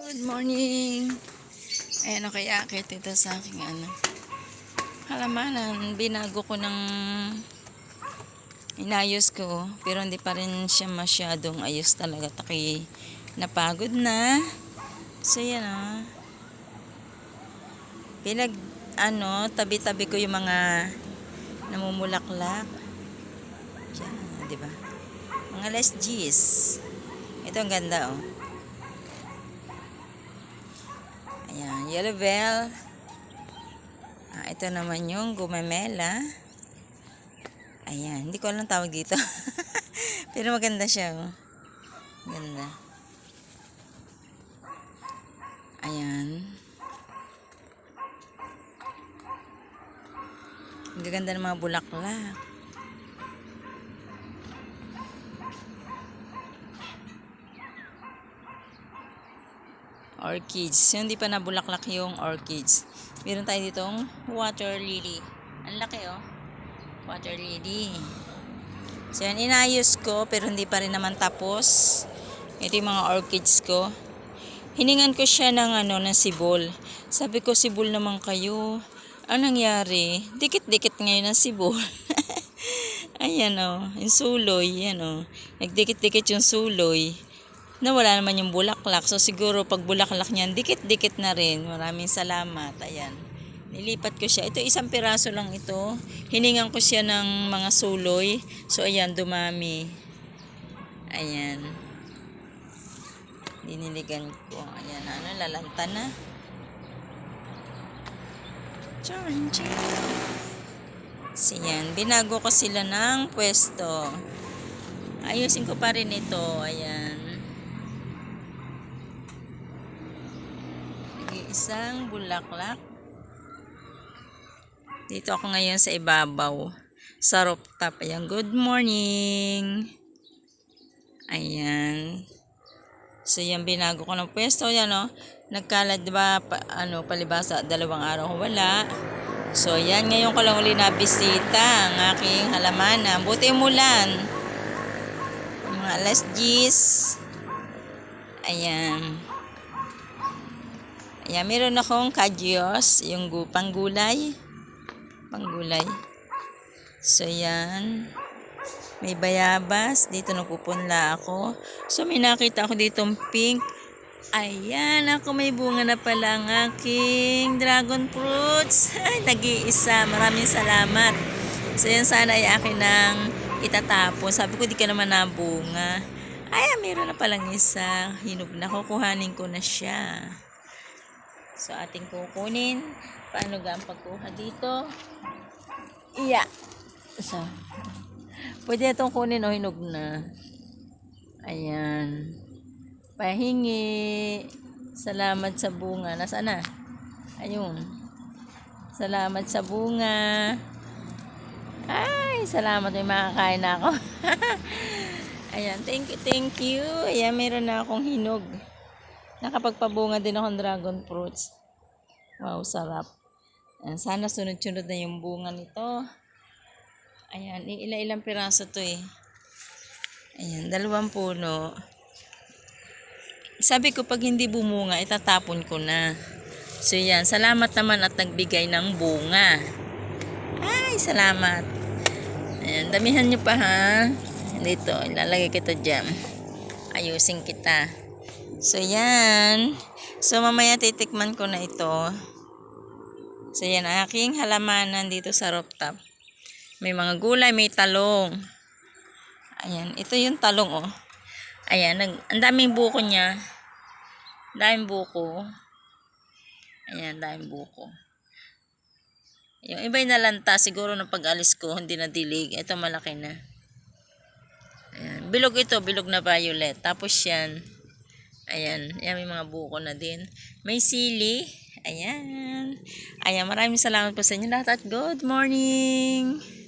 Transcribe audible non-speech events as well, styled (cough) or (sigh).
Good morning. Ayan o kaya akit ito sa aking ano. Halamanan, binago ko ng inayos ko. Pero hindi pa rin siya masyadong ayos talaga. Taki napagod na. So yan o. Pinag, ano, tabi-tabi ko yung mga namumulaklak. Yan, di ba? Mga less G's. Ito ang ganda oh. Ayan, yellow bell. Ah, ito naman yung gumamela. Ayan, hindi ko alam tawag dito. (laughs) Pero maganda siya. Oh. Ganda. Ayan. Ang gaganda ng mga bulaklak. Orchids. Yung hindi pa nabulaklak yung orchids. Meron tayo ditong water lily. Ang laki oh. Water lily. So yan, inayos ko pero hindi pa rin naman tapos. Ito yung mga orchids ko. Hiningan ko siya ng ano, ng sibol. Sabi ko, sibol naman kayo. Anong nangyari? Dikit-dikit ngayon ng sibol. (laughs) Ayan o, oh, yung suloy, yan o. Oh. Nagdikit-dikit yung suloy nawala naman yung bulaklak. So siguro pag bulaklak niyan, dikit-dikit na rin. Maraming salamat. Ayan. Nilipat ko siya. Ito isang piraso lang ito. Hiningan ko siya ng mga suloy. So ayan, dumami. Ayan. Diniligan ko. Ayan, ano, lalanta na. Charn, So yan, binago ko sila ng pwesto. Ayusin ko pa rin ito. Ayan. Isang bulaklak. Dito ako ngayon sa ibabaw. Sa rooftop. Ayan, good morning. Ayan. So, yan, binago ko ng pwesto. Yan, o. Oh. Nagkalad, diba, pa, ano, palibasa, dalawang araw wala. So, yan, ngayon ko lang uli nabisita ang aking halamanan. Buti umulan. Mga alas 10. Ayan. Ayan, meron akong kadyos, yung gu panggulay. Panggulay. So, yan. May bayabas. Dito nagpupunla ako. So, may nakita ako ditong pink. Ayan, ako may bunga na pala ang aking dragon fruits. (laughs) Nag-iisa. Maraming salamat. So, yan sana ay akin ng itatapon. Sabi ko, di ka naman nabunga. Ay, meron na palang isa. Hinog na. Kukuhanin ko na siya. So, ating kukunin. Paano ga ang pagkuha dito? Iya. So, pwede itong kunin o hinog na. Ayan. Pahingi. Salamat sa bunga. Nasaan na? Ayun. Salamat sa bunga. Ay, salamat. May makakain na ako. (laughs) Ayan. Thank you, thank you. Ayan, meron na akong hinog. Nakapagpabunga din akong dragon fruits. Wow, sarap. Ayan, sana sunod-sunod na yung bunga nito. Ayan, ila-ilang piraso to eh. Ayan, dalawang puno. Sabi ko pag hindi bumunga, itatapon ko na. So yan, salamat naman at nagbigay ng bunga. Ay, salamat. Ayan, damihan nyo pa ha. Dito, ilalagay kita dyan. Ayusin kita. So, yan. So, mamaya titikman ko na ito. So, yan. Aking halamanan dito sa rooftop. May mga gulay, may talong. Ayan. Ito yung talong, oh. Ayan. Nag, ang daming buko niya. Daming buko. Ayan, daming buko. Yung iba yung nalanta. Siguro na pag-alis ko, hindi na dilig. Ito malaki na. Ayan. Bilog ito. Bilog na violet. Tapos yan. Ayan, ayan may mga buko na din. May sili. Ayan. Ayan, maraming salamat po sa inyo lahat at good morning.